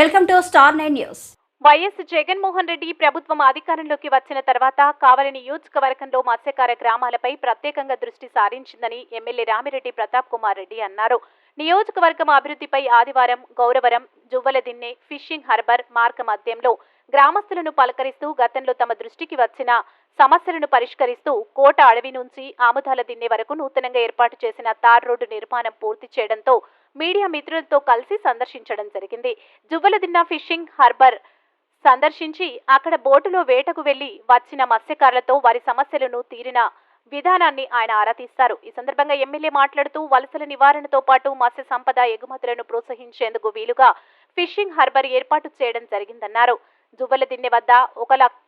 Welcome to Star Nine News. YS Jaganmohan Reddy ప్రభుత్వం అధికారంలోకి వచ్చిన తర్వాత కావలి నియోజకవర్గంలో మత్స్యకార గ్రామాలపై ప్రత్యేకంగా దృష్టి సారించిందని ఎమ్మెల్యే రామిరెడ్డి ప్రతాప్ కుమార్ రెడ్డి అన్నారు. నియోజకవర్గం అభివృద్ధిపై ఆదివారం గౌరవరం జువ్వలదిన్నె ఫిషింగ్ హార్బర్ మార్గ మధ్యంలో గ్రామస్తులను పలకరిస్తూ గతంలో తమ దృష్టికి వచ్చిన సమస్యలను పరిష్కరిస్తూ కోట అడవి నుంచి ఆముదాల దిన్నె వరకు నూతనంగా ఏర్పాటు చేసిన తార్ రోడ్డు నిర్మాణం పూర్తి చేయడంతో మీడియా మిత్రులతో కలిసి సందర్శించడం జరిగింది. జువ్వలదిన్న ఫిషింగ్ హార్బర్ సందర్శించి అక్కడ బోటులో వేటకు వెళ్ళి వచ్చిన మత్స్యకారులతో వారి సమస్యలను తీరిన విధానాన్ని ఆయన ఆరా తీస్తారు. ఈ సందర్భంగా ఎమ్మెల్యే మాట్లాడుతూ వలసల నివారణతో పాటు మత్స్య సంపద ఎగుమతులను ప్రోత్సహించేందుకు వీలుగా ఫిషింగ్ హార్బర్ ఏర్పాటు చేయడం జరిగిందన్నారు. జువ్వల దిన్నె వద్ద ఒక లక్ష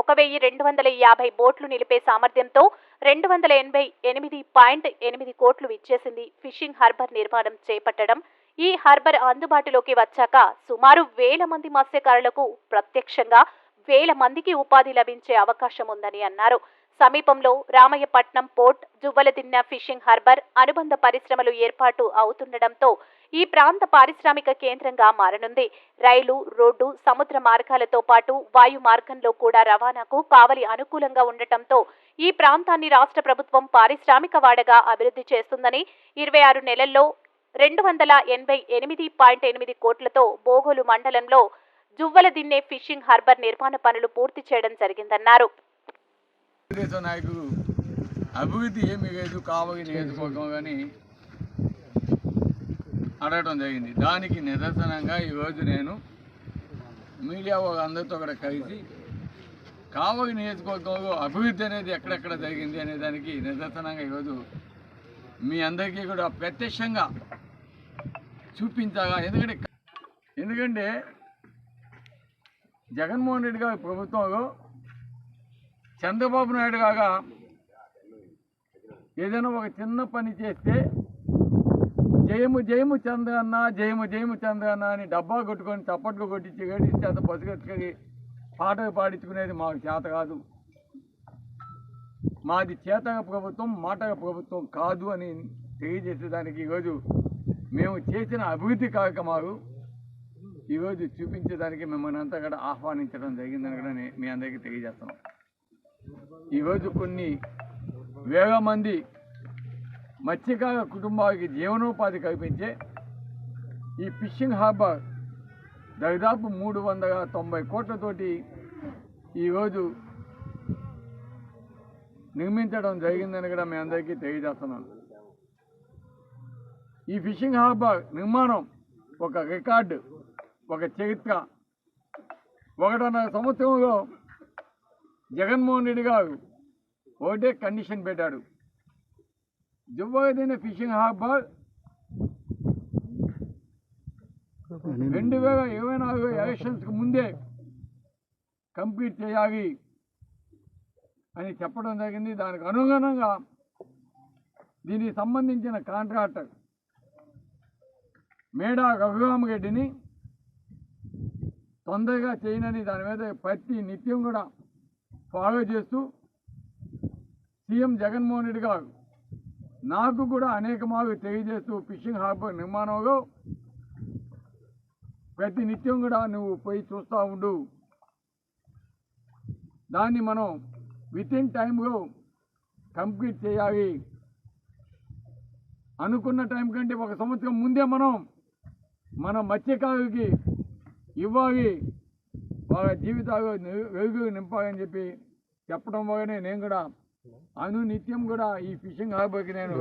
ఒక వెయ్యి రెండు వందల యాభై బోట్లు నిలిపే సామర్థ్యంతో రెండు వందల ఎనభై ఎనిమిది పాయింట్ ఎనిమిది కోట్లు ఇచ్చేసింది ఫిషింగ్ హార్బర్ నిర్మాణం చేపట్టడం. ఈ హార్బర్ అందుబాటులోకి వచ్చాక సుమారు వేల మంది మత్స్యకారులకు ప్రత్యక్షంగా వేల మందికి ఉపాధి లభించే అవకాశం ఉందని అన్నారు. సమీపంలో Ramayyapatnam port Juvvaladinne fishing harbour అనుబంధ పరిశ్రమలు ఏర్పాటు అవుతుండటంతో ఈ ప్రాంత పారిశ్రామిక కేంద్రంగా మారనుంది. రైలు రోడ్డు సముద్ర మార్గాలతో పాటు వాయు మార్గంలో కూడా రవాణాకు కావలి అనుకూలంగా ఉండటంతో ఈ ప్రాంతాన్ని రాష్ట్ర ప్రభుత్వం పారిశ్రామిక వాడగా అభివృద్ధి చేస్తుందని ఇరవై ఆరు నెలల్లో రెండు వందల ఎనభై ఎనిమిది పాయింట్ ఎనిమిది కోట్లతో బోగోలు మండలంలో జువ్వల దిన్నే ఫిషింగ్ హార్బర్ నిర్మాణ పనులు పూర్తి చేయడం జరిగిందన్నారు. తెలుగుదేశం నాయకులు అభివృద్ధి ఏమి లేదు కావలి నియోజకవర్గం కానీ అడగడం జరిగింది. దానికి నిదర్శనంగా ఈరోజు నేను మీడియా వాళ్ళందరితో అక్కడ కలిసి కావలి నియోజకవర్గంలో అభివృద్ధి అనేది ఎక్కడెక్కడ జరిగింది అనే దానికి నిదర్శనంగా ఈరోజు మీ అందరికీ కూడా ప్రత్యక్షంగా చూపించాలా ఎందుకంటే ఎందుకంటే జగన్మోహన్ రెడ్డి గారి ప్రభుత్వంలో చంద్రబాబు నాయుడు కాగా ఏదైనా ఒక చిన్న పని చేస్తే జయము జయము చంద్రన్న జయము జయము చంద్రన్న అని డబ్బా కొట్టుకొని చప్పట్లు కొట్టించి గడిచి అంత పసుగట్టుకొని పాటలు పాడించుకునేది మాకు చేత కాదు. మాది చేతక ప్రభుత్వం మాటక ప్రభుత్వం కాదు అని తెలియజేసేదానికి ఈరోజు మేము చేసిన అభివృద్ధి కార్యక్రమాలు ఈరోజు చూపించేదానికి మిమ్మల్ని అంతా కూడా ఆహ్వానించడం జరిగిందని కూడా మీ అందరికీ తెలియజేస్తున్నాం. ఈరోజు కొన్ని వేల మంది మత్స్యకార కుటుంబాలకి జీవనోపాధి కల్పించే ఈ ఫిషింగ్ హార్బర్ దాదాపు మూడు వందల తొంభై కోట్లతోటి ఈరోజు నిర్మించడం జరిగిందని కూడా మీ అందరికీ తెలియజేస్తున్నాను. ఈ ఫిషింగ్ హార్బర్ నిర్మాణం ఒక రికార్డు ఒక చరిత్ర. ఒకటన్నర సంవత్సరంలో జగన్మోహన్ రెడ్డి గారు ఒకటే కండిషన్ పెట్టాడు. దువ్వైదైన ఫిషింగ్ హార్బర్ రెండు వేల ఇరవై నాలుగు ఎలక్షన్స్కి ముందే కంప్లీట్ చేయాలి అని చెప్పడం జరిగింది. దానికి అనుగుణంగా దీనికి సంబంధించిన కాంట్రాక్టర్ మేడా రఘురామరెడ్డిని తొందరగా చేయనని దాని మీద ప్రతి నిత్యం కూడా ఫాలో చేస్తూ సీఎం జగన్మోహన్ రెడ్డి గారు నాకు కూడా అనేక మార్లు తెలియజేస్తూ ఫిషింగ్ హార్బర్ నిర్మాణంలో ప్రతి నిత్యం కూడా నువ్వు పోయి చూస్తూ ఉండు. దాన్ని మనం విత్ ఇన్ టైంలో కంప్లీట్ చేయాలి. అనుకున్న టైం కంటే ఒక సంవత్సరం ముందే మనం మన మత్స్యకారులకి ఇవ్వాలి. వాళ్ళ జీవితాలు వెలుగు- వెలుగు నింపాలని చెప్పి చెప్పడం వల్లనే నేను కూడా అనునిత్యం కూడా ఈ ఫిషింగ్ హార్బర్కి నేను